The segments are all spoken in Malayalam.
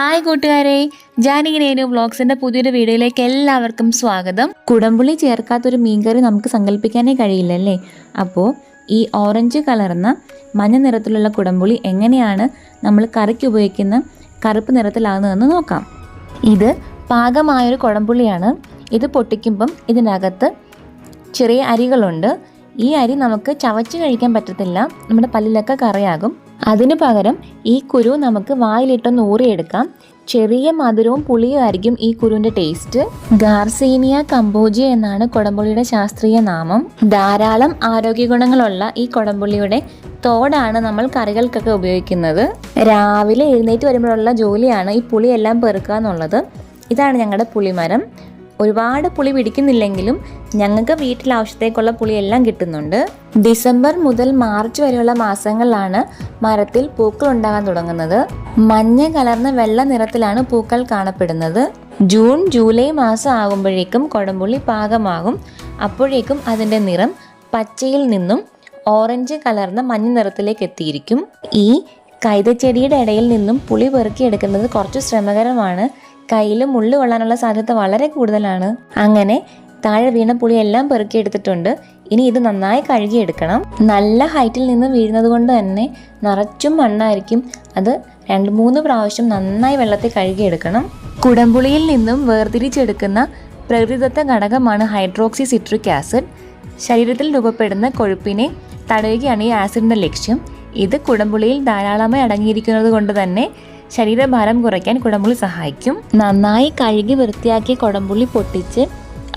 ഹായ് കൂട്ടുകാരെ ജാനിങ്ങിനേനു വ്ളോഗ്സിന്റെ പുതിയൊരു വീഡിയോയിലേക്ക് എല്ലാവർക്കും സ്വാഗതം. കുടംപുളി ചേർക്കാത്തൊരു മീൻകറി നമുക്ക് സങ്കല്പിക്കാനേ കഴിയില്ലല്ലേ? അപ്പോൾ ഈ ഓറഞ്ച് കലർന്ന മഞ്ഞ നിറത്തിലുള്ള കുടംപുളി എങ്ങനെയാണ് നമ്മൾ കറിക്ക് ഉപയോഗിക്കുന്ന കറുപ്പ് നിറത്തിലാകുന്നതെന്ന് നോക്കാം. ഇത് പാകമായൊരു കുടംപുളിയാണ്. ഇത് പൊട്ടിക്കുമ്പം ഇതിനകത്ത് ചെറിയ അരികളുണ്ട്. ഈ അരി നമുക്ക് ചവച്ച് കഴിക്കാൻ പറ്റത്തില്ല. നമ്മുടെ പല്ലിലൊക്കെ കറിയാകും. അതിനു പകരം ഈ കുരു നമുക്ക് വായിലിട്ടൊന്ന് ഊറിയെടുക്കാം ചെറിയ മധുരവും പുളിയും ആയിരിക്കും ഈ കുരുവിന്റെ ടേസ്റ്റ് ഗാർസീനിയ കമ്പോജി എന്നാണ് കൊടംപുള്ളിയുടെ ശാസ്ത്രീയ നാമം. ധാരാളം ആരോഗ്യ ഗുണങ്ങളുള്ള ഈ കൊടംപുള്ളിയുടെ തോടാണ് നമ്മൾ കറികൾക്കൊക്കെ ഉപയോഗിക്കുന്നത്. രാവിലെ എഴുന്നേറ്റ് വരുമ്പോഴുള്ള ജോലിയാണ് ഈ പുളിയെല്ലാം പെറുക്കുക എന്നുള്ളത് ഇതാണ് ഞങ്ങളുടെ പുളിമരം. ഒരുപാട് പുളി പിടിക്കുന്നില്ലെങ്കിലും ഞങ്ങൾക്ക് വീട്ടിലെ ആവശ്യത്തേക്കുള്ള പുളിയെല്ലാം കിട്ടുന്നുണ്ട്. ഡിസംബർ മുതൽ മാർച്ച് വരെയുള്ള മാസങ്ങളിലാണ് മരത്തിൽ പൂക്കൾ ഉണ്ടാകാൻ തുടങ്ങുന്നത്. മഞ്ഞ കലർന്ന വെള്ള നിറത്തിലാണ് പൂക്കൾ കാണപ്പെടുന്നത്. ജൂൺ ജൂലൈ മാസം ആകുമ്പോഴേക്കും കൊടംപുള്ളി പാകമാകും. അപ്പോഴേക്കും അതിന്റെ നിറം പച്ചയിൽ നിന്നും ഓറഞ്ച് കലർന്ന മഞ്ഞ നിറത്തിലേക്ക് എത്തിയിരിക്കും. ഈ കൈതച്ചെടിയുടെ ഇടയിൽ നിന്നും പുളി പെറുക്കിയെടുക്കുന്നത് കുറച്ച് ശ്രമകരമാണ്. കയ്യിൽ മുള്ളു കൊള്ളാനുള്ള സാധ്യത വളരെ കൂടുതലാണ്. അങ്ങനെ താഴെ വീണ പുളി എല്ലാം പെറുക്കിയെടുത്തിട്ടുണ്ട് ഇനി ഇത് നന്നായി കഴുകിയെടുക്കണം. നല്ല ഹൈറ്റിൽ നിന്ന് വീഴുന്നത് കൊണ്ട് തന്നെ നിറച്ചും മണ്ണായിരിക്കും. അത് രണ്ട് മൂന്ന് പ്രാവശ്യം നന്നായി വെള്ളത്തിൽ കഴുകിയെടുക്കണം. കുടംപുളിയിൽ നിന്നും വേർതിരിച്ചെടുക്കുന്ന പ്രകൃതിദത്ത ഘടകമാണ് ഹൈഡ്രോക്സി സിട്രിക് ആസിഡ്. ശരീരത്തിൽ രൂപപ്പെടുന്ന കൊഴുപ്പിനെ തടയുകയാണ് ഈ ആസിഡിന്റെ ലക്ഷ്യം. ഇത് കുടംപുളിയിൽ ധാരാളമായി അടങ്ങിയിരിക്കുന്നത് കൊണ്ട് തന്നെ ശരീരഭാരം കുറയ്ക്കാൻ കുടംപുളി സഹായിക്കും. നന്നായി കഴുകി വൃത്തിയാക്കിയ കുടംപുളി പൊട്ടിച്ച്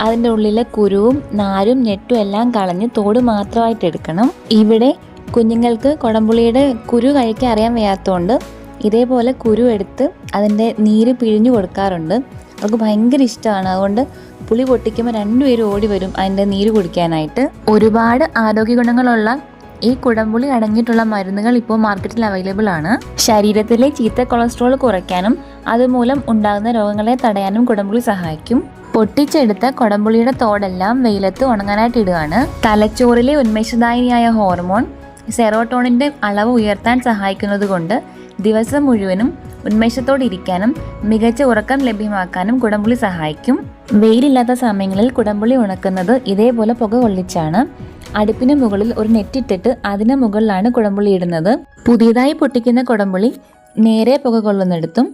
അതിന്റെ ഉള്ളിലെ കുരുവും നാരും ഞെട്ടും എല്ലാം കളഞ്ഞ് തോട് മാത്രമായിട്ട് എടുക്കണം. ഇവിടെ കുഞ്ഞുങ്ങൾക്ക് കുടംപുളിയുടെ കുരു കഴിക്കാൻ അറിയാൻ വയ്യാത്തതുകൊണ്ട് ഇതേപോലെ കുരു എടുത്ത് അതിന്റെ നീര് പിഴിഞ്ഞു കൊടുക്കാറുണ്ട്. അവർക്ക് ഭയങ്കര ഇഷ്ടമാണ്. അതുകൊണ്ട് പുളി പൊട്ടിക്കുമ്പോൾ രണ്ടുപേരും ഓടി വരും അതിന്റെ നീര് കുടിക്കാനായിട്ട്. ഒരുപാട് ആരോഗ്യ ഗുണങ്ങളുള്ള ഈ കുടംപുളി അടങ്ങിയിട്ടുള്ള മരുന്നുകൾ ഇപ്പോൾ മാർക്കറ്റിൽ അവൈലബിൾ ആണ്. ശരീരത്തിലെ ചീത്ത കൊളസ്ട്രോൾ കുറയ്ക്കാനും അതുമൂലം ഉണ്ടാകുന്ന രോഗങ്ങളെ തടയാനും കുടംപുളി സഹായിക്കും. പൊട്ടിച്ചെടുത്ത കുടംപുളിയുടെ തോടെല്ലാം വെയിലത്ത് ഉണങ്ങാനായിട്ട് ഇടുകയാണ്. തലച്ചോറിലെ ഉന്മേഷദായിനിയായ ഹോർമോൺ സെറോട്ടോണിന്റെ അളവ് ഉയർത്താൻ സഹായിക്കുന്നതുകൊണ്ട് ദിവസം മുഴുവനും ഉന്മേഷത്തോടെ ഇരിക്കാനും മികച്ച ഉറക്കം ലഭ്യമാക്കാനും കുടംപുളി സഹായിക്കും. വെയിലില്ലാത്ത സമയങ്ങളിൽ കുടംപുളി ഉണക്കുന്നത് ഇതേപോലെ പുക കൊള്ളിച്ചാണ്. അടുപ്പിന് മുകളിൽ ഒരു നെറ്റിട്ടിട്ട് അതിന് മുകളിലാണ് കുടംപുളി ഇടുന്നത്. പുതിയതായി പൊട്ടിക്കുന്ന കുടംപുളി നേരെ പുക കൊള്ളുന്നിടത്തും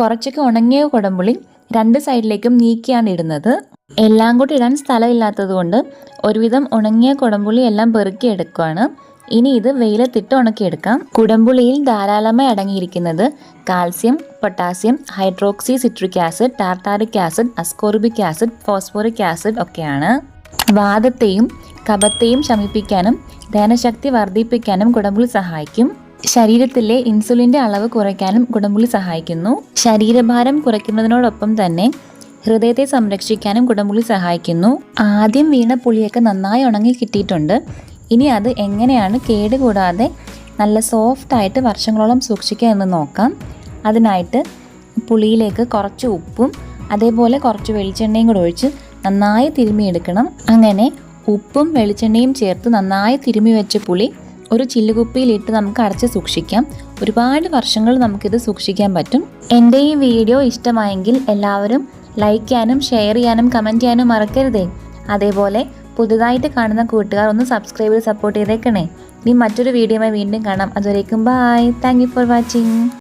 കുറച്ചൊക്കെ ഉണങ്ങിയ കുടംപുളി രണ്ട് സൈഡിലേക്കും നീക്കിയാണ് ഇടുന്നത്. എല്ലാം കൂടി ഇടാൻ സ്ഥലമില്ലാത്തത് കൊണ്ട് ഒരുവിധം ഉണങ്ങിയ കുടംപുളി എല്ലാം പെറുക്കി എടുക്കുകയാണ് ഇനി ഇത് വെയിലത്തിട്ട് ഉണക്കിയെടുക്കാം. കുടംപുളിയിൽ ധാരാളമായി അടങ്ങിയിരിക്കുന്നത് calcium potassium hydroxy citric acid tartaric acid ascorbic acid phosphoric acid ഒക്കെയാണ്. വാദത്തെയും കഫത്തെയും ശമിപ്പിക്കാനും ദഹനശക്തി വർദ്ധിപ്പിക്കാനും കുടമ്പുളി സഹായിക്കും. ശരീരത്തിലെ ഇൻസുലിന്റെ അളവ് കുറയ്ക്കാനും കുടമ്പുളി സഹായിക്കുന്നു. ശരീരഭാരം കുറയ്ക്കുന്നതിനോടൊപ്പം തന്നെ ഹൃദയത്തെ സംരക്ഷിക്കാനും കുടമ്പുളി സഹായിക്കുന്നു. ആദ്യം വീണ പുളിയൊക്കെ നന്നായി ഉണങ്ങി കിട്ടിയിട്ടുണ്ട്. ഇനി അത് എങ്ങനെയാണ് കേടുകൂടാതെ നല്ല സോഫ്റ്റായിട്ട് വർഷങ്ങളോളം സൂക്ഷിക്കുക എന്ന് നോക്കാം. അതിനായിട്ട് പുളിയിലേക്ക് കുറച്ച് ഉപ്പും അതേപോലെ കുറച്ച് വെളിച്ചെണ്ണയും കൂടെ ഒഴിച്ച് നന്നായി തിരുമ്മിയെടുക്കണം. അങ്ങനെ ഉപ്പും വെളിച്ചെണ്ണയും ചേർത്ത് നന്നായി തിരുമ്മി വെച്ച പുളി ഒരു ചില്ലുകുപ്പിയിലിട്ട് നമുക്ക് അടച്ച് സൂക്ഷിക്കാം. ഒരുപാട് വർഷങ്ങൾ നമുക്കിത് സൂക്ഷിക്കാൻ പറ്റും. എന്റെ ഈ വീഡിയോ ഇഷ്ടമായെങ്കിൽ എല്ലാവരും ലൈക്ക് ചെയ്യാനും ഷെയർ ചെയ്യാനും കമന്റ് ചെയ്യാനും മറക്കരുതേ. അതേപോലെ പുതുതായിട്ട് കാണുന്ന കൂട്ടുകാർ ഒന്ന് സബ്സ്ക്രൈബ് ചെയ്ത് സപ്പോർട്ട് ചെയ്തേക്കണേ. ഇനി മറ്റൊരു വീഡിയോയുമായി വീണ്ടും കാണാം. അതുവരേക്കും ബായ് താങ്ക് ഫോർ വാച്ചിങ്